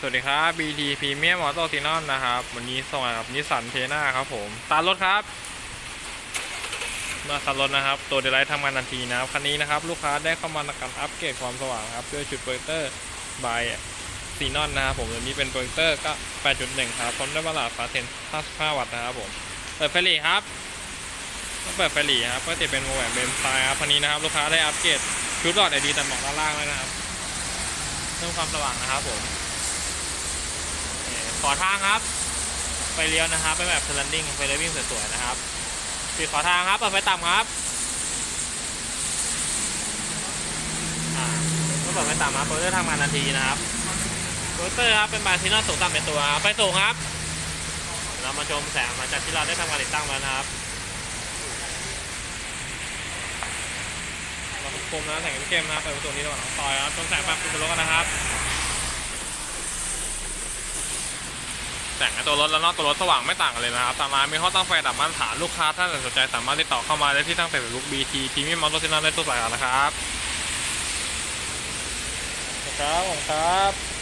สวัสดีครับ BT Premium Auto s i n o n นะครับ วันนี้ส่งกับนิสสันเทน่าครับผมตารถครับมาคันรถนะครับ ตัวเดลไลท์ทำงานทันทีนะครับ คันนี้นะครับ ลูกค้าได้เข้ามาในการอัปเกรดความสว่างครับด้วยชุดโปรเจคเตอร์บายซีนอนนะครับผมตัวนี้เป็นโปรเจคเตอร์ก็ 8.1 ครับพร้อมด้วยบลาดฟ้าเทน55 วัตต์นะครับผม เปิดไฟหลีครับต้องเปิดไฟหลีครับก็จะเป็นโมแหวนเบมสไตล์ครับคันนี้นะครับลูกค้าได้อัปเกรดชุดหลอด LED ตัดหมอกด้านล่างแล้วนะครับเพิ่มความสว่างนะครับผม ขอทางครับไฟเลี้ยวนะครับเป็นแบบสแลนดิ้งไฟเลี้ยวิ่งสวยๆนะครับปิดขอทางครับเปิดไฟต่ำครับอ่าเมื่อเปิดไฟต่ำครับโปรเตอร์ทำงานทันทีนะครับโปรเตอร์ครับเป็นบานซีนอนสูงต่ำเป็นตัวครับไฟสูงครับ เรามาชมแสงหลังจากที่เราได้ทำการติดตั้งแล้วนะครับเราคมนะแสงเข้มนะครับเปิดประตูนี้ระหว่างหลังซอยครับชมแสงแบบเป็นรถกันนะครับ แต่งในตัวรถและนอกตัวรถสว่างไม่ต่างกันเลยนะครับทางร้านมีห้อตั้งไฟดับมาตรฐานลูกค้าถ้าสนใจสามารถติดต่อเข้ามาได้ที่ตั้งแต่ลุกบีทีทีมีมอเตอร์ซินอนได้ตัวสายนะครับครับผมครับ